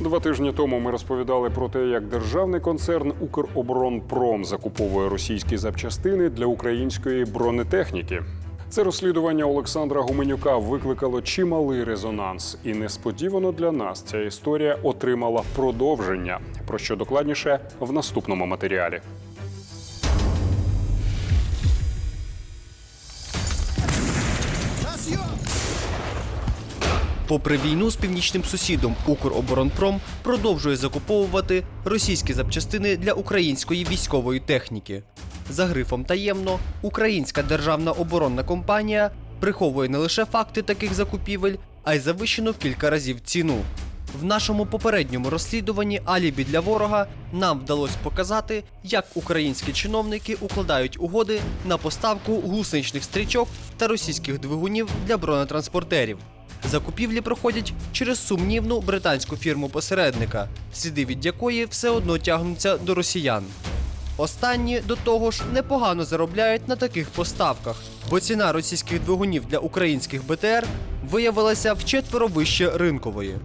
Два тижні тому ми розповідали про те, як державний концерн Укроборонпром закуповує російські запчастини для української бронетехніки. Це розслідування Олександра Гуменюка викликало чималий резонанс, і несподівано для нас ця історія отримала продовження. Про що докладніше в наступному матеріалі. Попри війну з північним сусідом, Укроборонпром продовжує закуповувати російські запчастини для української військової техніки. За грифом таємно, українська державна оборонна компанія приховує не лише факти таких закупівель, а й завищену в кілька разів ціну. В нашому попередньому розслідуванні Алібі для ворога нам вдалося показати, як українські чиновники укладають угоди на поставку гусеничних стрічок та російських двигунів для бронетранспортерів. Закупівлі проходять через сумнівну британську фірму-посередника, сліди від якої все одно тягнуться до росіян. Останні до того ж непогано заробляють на таких поставках, бо ціна російських двигунів для українських БТР виявилася вчетверо вище ринкової.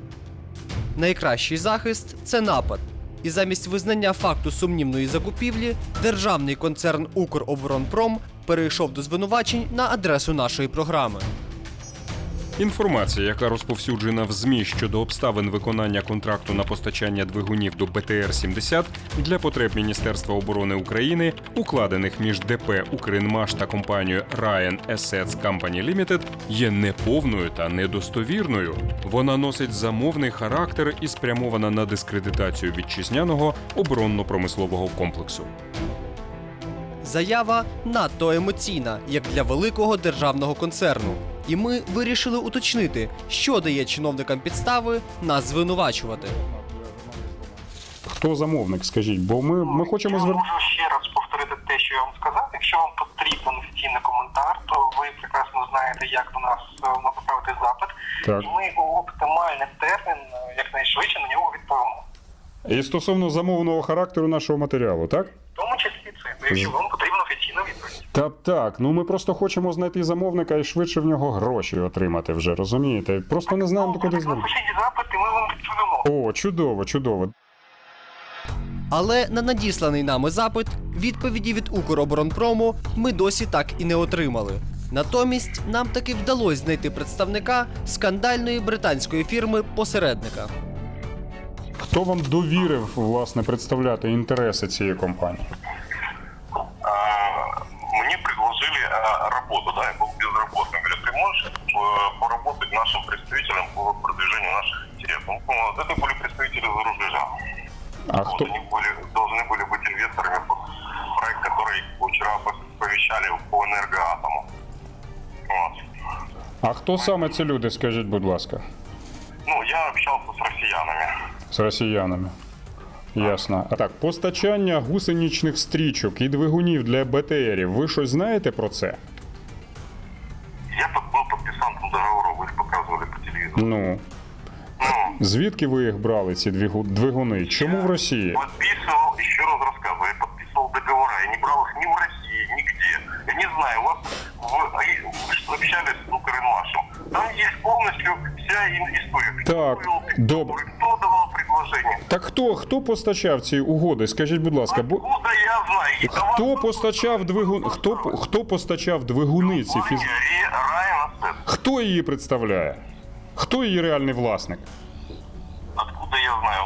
Найкращий захист це напад. І замість визнання факту сумнівної закупівлі, державний концерн Укроборонпром перейшов до звинувачень на адресу нашої програми. Інформація, яка розповсюджена в ЗМІ щодо обставин виконання контракту на постачання двигунів до БТР-70 для потреб Міністерства оборони України, укладених між ДП «Укрінмаш» та компанією Ryan Assets Company Limited, є неповною та недостовірною. Вона носить замовний характер і спрямована на дискредитацію вітчизняного оборонно-промислового комплексу. Заява надто емоційна, як для великого державного концерну. І ми вирішили уточнити, що дає чиновникам підстави нас звинувачувати. Хто замовник? Скажіть, бо ми, ми хочемо Я звернути. можу ще раз повторити те, що я вам сказав. Якщо вам потрібен офіційний коментар, то ви прекрасно знаєте, як до нас е, направити запит. Так. І ми у оптимальний термін е, якнайшвидше на нього відповімо. І стосовно замовного характеру нашого матеріалу, так? В тому числі це, якщо вам потрібна офіційна відповідь. Так, так. Ну ми просто хочемо знайти замовника і швидше в нього гроші отримати вже, розумієте? Просто не знаємо, Ну, куди звернути. Запит, і ми вам відповімо. О, чудово, чудово. Але на надісланий нами запит відповіді від Укроборонпрому ми досі так і не отримали. Натомість нам таки вдалося знайти представника скандальної британської фірми посередника. Хто вам довірив власне представляти інтереси цієї компанії? безработным. Говорят, ты можешь э, поработать нашим представителем по продвижению наших интересов? Ну, это были представители за рубежа. А Вот, хто они были, должны были быть инвесторами в проект, который вчера повещали по энергоатому. Вот. а хто саме ці люди? Скажіть, будь ласка, Ну, я общался с россиянами. з росіянами. Ясно. А так, постачання гусеничних стрічок і двигунів для БТРів. Ви щось знаєте про це? Ну, Ну, звідки ви їх брали, ці двигу- двигуни? Чому в Росії? Подписывал, еще раз рассказываю, я подписывал договора, я не брал их ни в России, нигде. Я не знаю, у вас в, вы что общались с Укрмашем. Там есть полностью вся ин- история. Кто Так, вел переговоры, добре. Кто давал предложение? Так хто, хто постачав ці угоди? Скажіть, будь ласка, бо Откуда я знаю? И хто давал- постачав двигун? Хто, хто постачав двигуни ці фіз... Компания Ри- Райан Ассет. Хто її представляє? Хто її реальний власник? Откуда я знаю?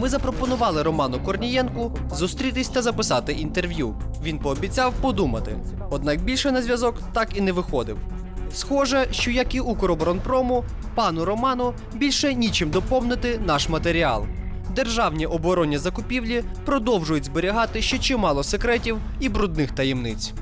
Ми запропонували Роману Корнієнку зустрітись та записати інтерв'ю. Він пообіцяв подумати. Однак більше на зв'язок так і не виходив. Схоже, що як і Укроборонпрому, пану Роману більше нічим доповнити наш матеріал. Державні оборонні закупівлі продовжують зберігати ще чимало секретів і брудних таємниць.